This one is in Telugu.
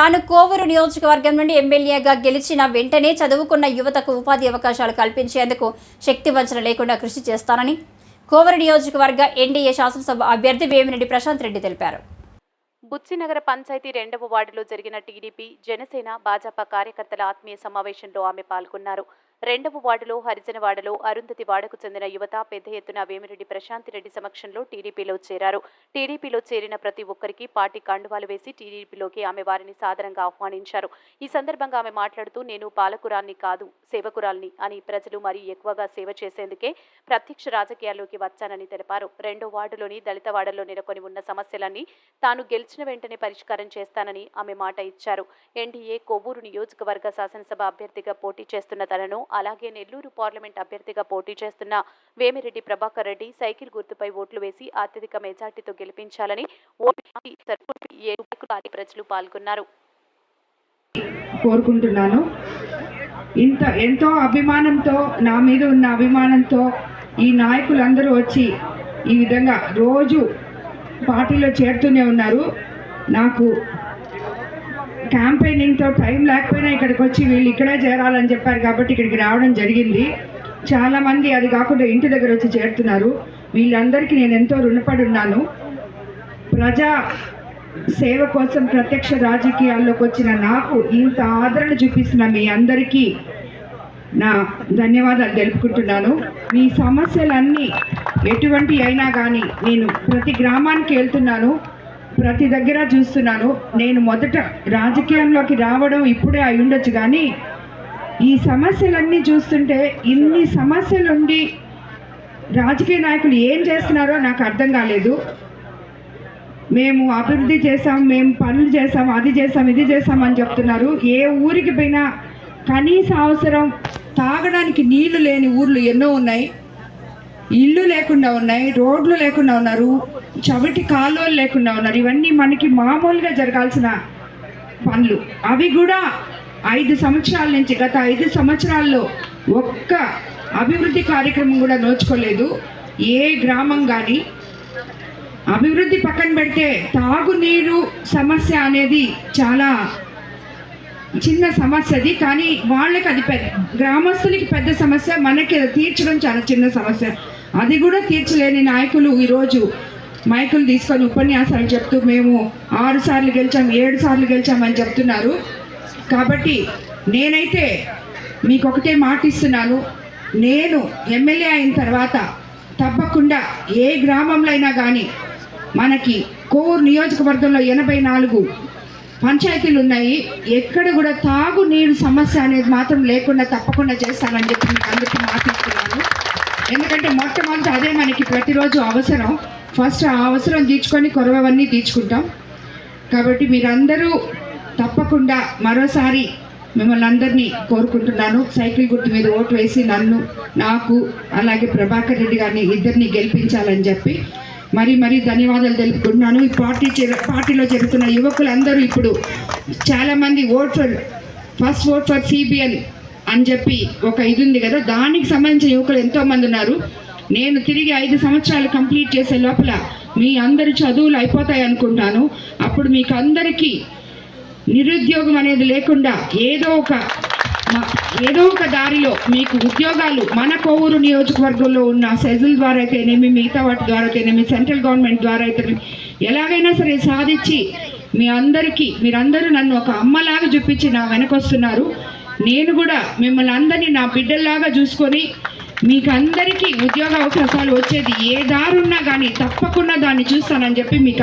తాను కోవూరు నియోజకవర్గం నుండి ఎమ్మెల్యేగా గెలిచిన వెంటనే చదువుకున్న యువతకు ఉపాధి అవకాశాలు కల్పించేందుకు శక్తి వంచన లేకుండా కృషి చేస్తానని కోవూరు నియోజకవర్గ ఎన్డీఏ శాసనసభ అభ్యర్థి వేమిరెడ్డి ప్రశాంత్ రెడ్డి తెలిపారు. బుచ్చినగర పంచాయతీ రెండవ వార్డులో జరిగిన టీడీపీ జనసేన భాజపా కార్యకర్తల ఆత్మీయ సమావేశంలో ఆమె పాల్గొన్నారు. రెండవ వార్డులో హరిజనవాడలో అరుంధతి వాడకు చెందిన యువత పెద్ద ఎత్తున వేమిరెడ్డి ప్రశాంతి రెడ్డి సమక్షంలో టీడీపీలో చేరారు. టీడీపీలో చేరిన ప్రతి ఒక్కరికి పార్టీ కండువాలు వేసి టీడీపీలోకి ఆమె వారిని సాదరంగా ఆహ్వానించారు. ఈ సందర్భంగా ఆమె మాట్లాడుతూ నేను పాలకురాన్ని కాదు సేవకురాల్ని అని ప్రజలు మరీ ఎక్కువగా సేవ చేసేందుకే ప్రత్యక్ష రాజకీయాల్లోకి వచ్చానని తెలిపారు. రెండో వార్డులోని దళిత వాడలో నెలకొని ఉన్న సమస్యలన్నీ తాను గెలిచిన వెంటనే పరిష్కారం చేస్తానని ఆమె మాట ఇచ్చారు. ఎన్డీఏ కొవ్వూరు నియోజకవర్గ శాసనసభ అభ్యర్థిగా పోటీ చేస్తున్న తనను అలాగే నెల్లూరు పార్లమెంట్ అభ్యర్థిగా పోటీ చేస్తున్న వేమిరెడ్డి ప్రభాకర్ రెడ్డి సైకిల్ గుర్తుపై ఓట్లు వేసి అత్యధిక మెజార్టీతో గెలిపించాలని ఓటు ఏడు ప్రజలు పాల్గొన్నారు. కోరుకుంటున్నాను. ఇంత ఎంతో అభిమానంతో నా మీద ఉన్న అభిమానంతో ఈ నాయకులందరూ వచ్చి ఈ విధంగా రోజు పార్టీలో చేరుతూనే ఉన్నారు. నాకు క్యాంపెయినింగ్తో టైం లేకపోయినా ఇక్కడికి వచ్చి వీళ్ళు ఇక్కడే చేరాలని చెప్పారు కాబట్టి ఇక్కడికి రావడం జరిగింది. చాలామంది అది కాకుండా ఇంటి దగ్గర వచ్చి చేరుతున్నారు. వీళ్ళందరికీ నేను ఎంతో రుణపడి ఉన్నాను. ప్రజా సేవ కోసం ప్రత్యక్ష రాజకీయాల్లోకి వచ్చిన నాకు ఇంత ఆదరణ చూపిస్తున్న మీ అందరికీ నా ధన్యవాదాలు తెలుపుకుంటున్నాను. మీ సమస్యలన్నీ ఎటువంటి అయినా కానీ నేను ప్రతి గ్రామానికి వెళ్తున్నాను. ప్రతి దగ్గర చూస్తున్నాను. నేను మొదట రాజకీయంలోకి రావడం ఇప్పుడే అయి ఉండొచ్చు కానీ ఈ సమస్యలన్నీ చూస్తుంటే ఇన్ని సమస్యలుండి రాజకీయ నాయకులు ఏం చేస్తున్నారో నాకు అర్థం కాలేదు. మేము అభివృద్ధి చేసాం మేము పనులు చేసాం అది చేసాం ఇది చేసాం అని చెప్తున్నారు. ఏ ఊరికి పోయినా కనీస అవసరం తాగడానికి నీళ్ళు లేని ఊర్లు ఎన్నో ఉన్నాయి. ఇల్లు లేకుండా ఉన్నాయి రోడ్లు లేకుండా ఉన్నారు. చవిటి కాలువలు లేకుండా ఉన్నారు. ఇవన్నీ మనకి మామూలుగా జరగాల్సిన పనులు. అవి కూడా ఐదు సంవత్సరాల నుంచి గత ఐదు సంవత్సరాల్లో ఒక్క అభివృద్ధి కార్యక్రమం కూడా నోచుకోలేదు. ఏ గ్రామం కానీ అభివృద్ధి పక్కన పెడితే తాగునీరు సమస్య అనేది చాలా చిన్న సమస్య అది కానీ వాళ్ళకి అది పెద్ద గ్రామస్తులకి పెద్ద సమస్య మనకి అది తీర్చడం చాలా చిన్న సమస్య. అది కూడా తీర్చలేని నాయకులు ఈరోజు మైకులు తీసుకొని ఉపన్యాసాలు చెప్తూ మేము ఆరు సార్లు గెలిచాం ఏడు సార్లు గెలిచామని చెప్తున్నారు. కాబట్టి నేనైతే మీకు ఒకటే మాట ఇస్తున్నాను. నేను ఎమ్మెల్యే అయిన తర్వాత తప్పకుండా ఏ గ్రామంలో అయినా కానీ మనకి కోర్ నియోజకవర్గంలో ఎనభై నాలుగు పంచాయతీలు ఉన్నాయి. ఎక్కడ కూడా తాగు నీరు సమస్య అనేది మాత్రం లేకుండా తప్పకుండా చేస్తానని చెప్పి మీకు అందరికీ మాటిస్తున్నాను ఎందుకంటే మొట్టమొదటి అదే మనకి ప్రతిరోజు అవసరం. ఫస్ట్ ఆ అవసరం తీర్చుకొని కొరవన్నీ తీర్చుకుంటాం. కాబట్టి మీరందరూ తప్పకుండా మరోసారి మిమ్మల్ని అందరినీ కోరుకుంటున్నాను. సైకిల్ గుర్తు మీద ఓటు వేసి నన్ను నాకు అలాగే ప్రభాకర్ రెడ్డి గారిని ఇద్దరిని గెలిపించాలని చెప్పి మరి మరీ ధన్యవాదాలు తెలుపుకుంటున్నాను. ఈ పార్టీ పార్టీలో జరుగుతున్న యువకులందరూ ఇప్పుడు చాలామంది vote for first vote for CBN అని చెప్పి ఒక ఇది ఉంది కదా. దానికి సంబంధించిన యువకులు ఎంతోమంది ఉన్నారు. నేను తిరిగి ఐదు సంవత్సరాలు కంప్లీట్ చేసే లోపల మీ అందరి చదువులు అయిపోతాయి అనుకుంటాను. అప్పుడు మీకు అందరికీ నిరుద్యోగం అనేది లేకుండా ఏదో ఒక మ- ఏదో ఒక దారిలో మీకు ఉద్యోగాలు మన కోవూరు నియోజకవర్గంలో ఉన్న సెజుల్ ద్వారా అయితేనేమి మిగతా వాటి ద్వారా అయితేనేమి సెంట్రల్ గవర్నమెంట్ ద్వారా అయితే ఎలాగైనా సరే సాధించి మీ అందరికీ మీరందరూ నన్ను ఒక అమ్మలాగా చూపించి నా వెనకొస్తున్నారు. నేను కూడా మిమ్మల్ని అందరినీ నా బిడ్డల్లాగా చూసుకొని మీకు అందరికీ ఉద్యోగ అవకాశాలు వచ్చేది ఏ దారున్నా కానీ తప్పకుండా దాన్ని చూస్తానని చెప్పి మీకు